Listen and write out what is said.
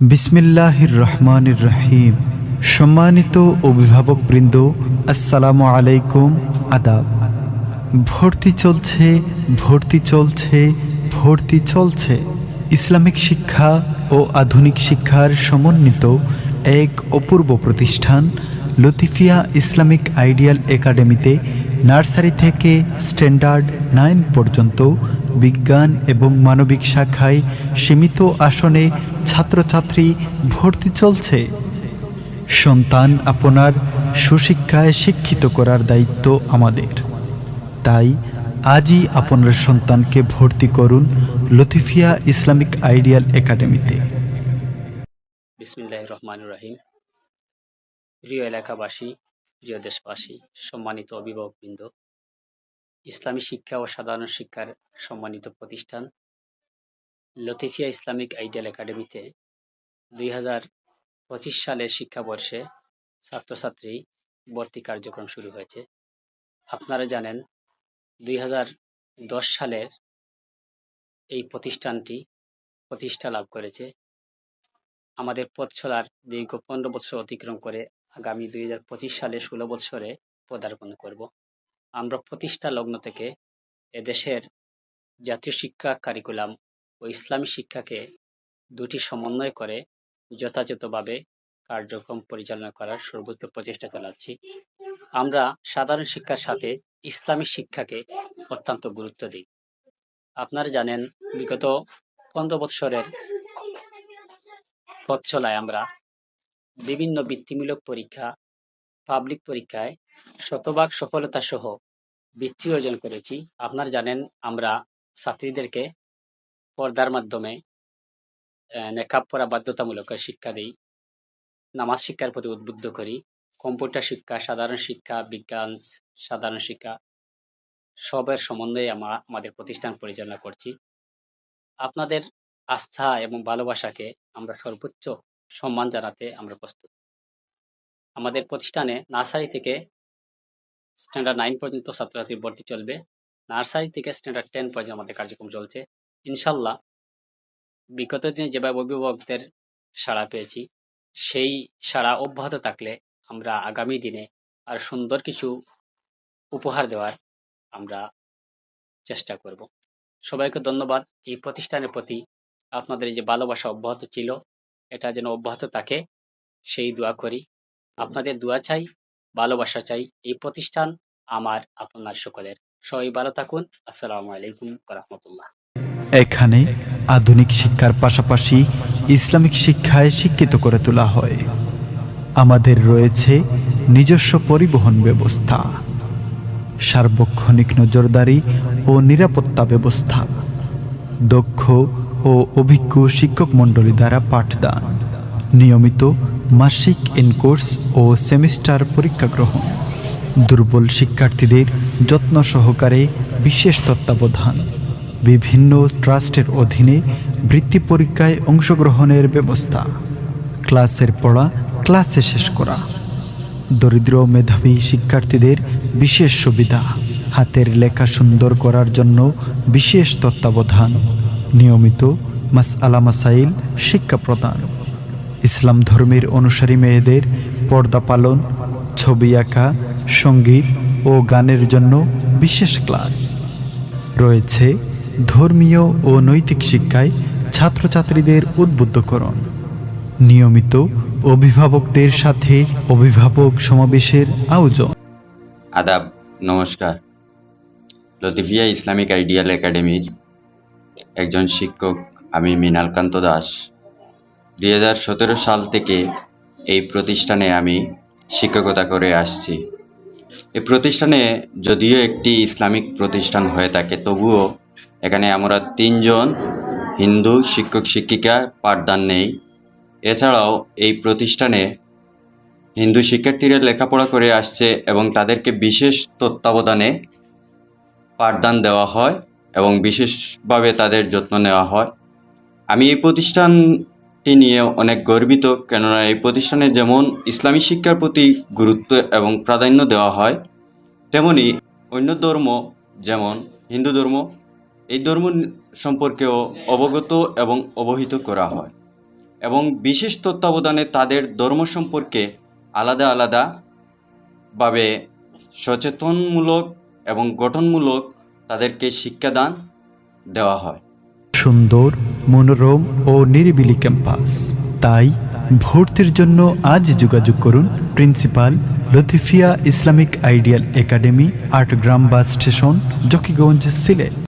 বিসমিল্লাহির রহমানির রহিম সম্মানিত অভিভাবকবৃন্দ, আসসালামু আলাইকুম, আদাব। ভর্তি চলছে ভর্তি চলছে ভর্তি চলছে। ইসলামিক শিক্ষা ও আধুনিক শিক্ষার সমন্বিত এক অপূর্ব প্রতিষ্ঠান, লতিফিয়া ইসলামিক আইডিয়াল একাডেমিতে নার্সারি থেকে স্ট্যান্ডার্ড নাইন পর্যন্ত বিজ্ঞান এবং মানবিক শাখায় সীমিত আসনে ছাত্রছাত্রী ভর্তি চলছে। সন্তান আপনার সুশিক্ষায় শিক্ষিত করার দায়িত্ব আমাদের। তাই আজই আপনার সন্তানকে ভর্তি করুন লতিফিয়া ইসলামিক আইডিয়াল একাডেমিতে। রহমান রাহিম। প্রিয় এলাকাবাসী, প্রিয় দেশবাসী, সম্মানিত অভিভাবকবৃন্দ ইসলামী শিক্ষা ও সাধারণ শিক্ষার সম্মানিত প্রতিষ্ঠান লতিফিয়া ইসলামিক আইডিয়াল একাডেমিতে দুই হাজার পঁচিশ সালের শিক্ষাবর্ষে ছাত্রছাত্রী ভর্তি কার্যক্রম শুরু হয়েছে। আপনারা জানেন দুই হাজার দশ সালের এই প্রতিষ্ঠানটি প্রতিষ্ঠা লাভ করেছে। আমাদের পথ চলার দীর্ঘ পনেরো বছর অতিক্রম করে আগামী দুই হাজার পঁচিশ সালে ষোলো বছরে পদার্পণ করব। আমরা প্রতিষ্ঠা লগ্ন থেকে এদেশের জাতীয় শিক্ষা কারিকুলাম ও ইসলামী শিক্ষাকে দুটি সমন্বয় করে যথাযথভাবে কার্যক্রম পরিচালনা করার সর্বোচ্চ প্রচেষ্টা চালাচ্ছি। আমরা সাধারণ শিক্ষার সাথে ইসলামী শিক্ষাকে অত্যন্ত গুরুত্ব দিই। আপনারা জানেন, বিগত পনেরো বৎসরের পথ চলায় আমরা বিভিন্ন বৃত্তিমূলক পরীক্ষা পাবলিক পরীক্ষায় শতভাগ সফলতা সহ বৃত্তি অর্জন করেছি। আপনারা জানেন আমরা ছাত্রীদেরকে পর্দার মাধ্যমে নেকাব পড়া বাধ্যতামূলক শিক্ষা দিই। নামাজ শিক্ষার প্রতি উদ্বুদ্ধ করি। কম্পিউটার শিক্ষা, সাধারণ শিক্ষা, বিজ্ঞান, সাধারণ শিক্ষা সবের সম্বন্ধে আমরা আমাদের প্রতিষ্ঠান পরিচালনা করছি। আপনাদের আস্থা এবং ভালোবাসাকে আমরা সর্বোচ্চ সম্মান জানাতে আমরা প্রস্তুত। আমাদের প্রতিষ্ঠানে নার্সারি থেকে স্ট্যান্ডার্ড নাইন পর্যন্ত ছাত্রছাত্রী ভর্তি চলবে। নার্সারি থেকে স্ট্যান্ডার্ড টেন পর্যন্ত আমাদের কার্যক্রম চলছে। ইনশাল্লাহ বিগত দিনে যেভাবে অভিভাবকদের সাড়া পেয়েছি, সেই সাড়া অব্যাহত থাকলে আমরা আগামী দিনে আর সুন্দর কিছু উপহার দেওয়ার আমরা চেষ্টা করব। সবাইকে ধন্যবাদ। এই প্রতিষ্ঠানের প্রতি আপনাদের যে ভালোবাসা অব্যাহত ছিল, এটা যেন অব্যাহত থাকে, সেই দোয়া করি। আপনাদের দোয়া চাই ভালোবাসা চাই। এই প্রতিষ্ঠান আমার, আপনার সকলের। সবাই ভালো থাকুন। আসসালামু আলাইকুম রহমতুল্লাহ এখানে আধুনিক শিক্ষার পাশাপাশি ইসলামিক শিক্ষায় শিক্ষিত করে তোলা হয়। আমাদের রয়েছে নিজস্ব পরিবহন ব্যবস্থা, সার্বক্ষণিক নজরদারি ও নিরাপত্তা ব্যবস্থা, দক্ষ ও অভিজ্ঞ শিক্ষক মণ্ডলী দ্বারা পাঠদান, নিয়মিত মাসিক ইনকোর্স ও সেমিস্টার পরীক্ষা গ্রহণ। দুর্বল শিক্ষার্থীদের যত্ন সহকারে বিশেষ তত্ত্বাবধান। বিভিন্ন ট্রাস্টের অধীনে বৃত্তি পরীক্ষায় অংশগ্রহণের ব্যবস্থা। ক্লাসের পড়া ক্লাসে শেষ করা। দরিদ্র মেধাবী শিক্ষার্থীদের বিশেষ সুবিধা। হাতের লেখা সুন্দর করার জন্য বিশেষ তত্ত্বাবধান। নিয়মিত মাস আলা মাসাইল শিক্ষা প্রদান। ইসলাম ধর্মের অনুসারী মেয়েদের পর্দা পালন, ছবি আঁকা, সংগীত ও গানের জন্য বিশেষ ক্লাস। রয়েছে ধর্মীয় ও নৈতিক শিক্ষায় ছাত্রছাত্রীদের উদ্বুদ্ধকরণ। নিয়মিত অভিভাবকদের সাথে অভিভাবক সমাবেশের আয়োজন। আদাব, নমস্কার। লতিফিয়া ইসলামিক আইডিয়াল একাডেমির একজন শিক্ষক আমি মৃণালকান্ত দাস। দুই হাজার সতেরো সাল থেকে এই প্রতিষ্ঠানে আমি শিক্ষকতা করে আসছি। এই প্রতিষ্ঠানে যদিও একটি ইসলামিক প্রতিষ্ঠান হয়ে থাকে, তবুও এখানে আমরা তিনজন হিন্দু শিক্ষক শিক্ষিকা পাঠদান নেই। এছাড়াও এই প্রতিষ্ঠানে হিন্দু শিক্ষার্থীরা লেখাপড়া করে আসছে এবং তাদেরকে বিশেষ তত্ত্বাবধানে পাঠদান দেওয়া হয় এবং বিশেষভাবে তাদের যত্ন নেওয়া হয়। আমি এই প্রতিষ্ঠানটি নিয়ে অনেক গর্বিত, কেননা এই প্রতিষ্ঠানে যেমন ইসলামী শিক্ষার প্রতি গুরুত্ব এবং প্রাধান্য দেওয়া হয়, তেমনি অন্য ধর্ম যেমন হিন্দু ধর্ম, এই ধর্ম সম্পর্কেও অবগত এবং অবহিত করা হয় এবং বিশেষ তত্ত্বাবধানে তাদের ধর্ম সম্পর্কে আলাদা আলাদা ভাবে সচেতনমূলক এবং গঠনমূলক তাদেরকে শিক্ষাদান দেওয়া হয়। সুন্দর মনোরম ও নিরিবিলি ক্যাম্পাস। তাই ভর্তির জন্য আজ যোগাযোগ করুন principal Latifia Islamic ideal academy Atgram bus station, Zakiganj, Sylhet.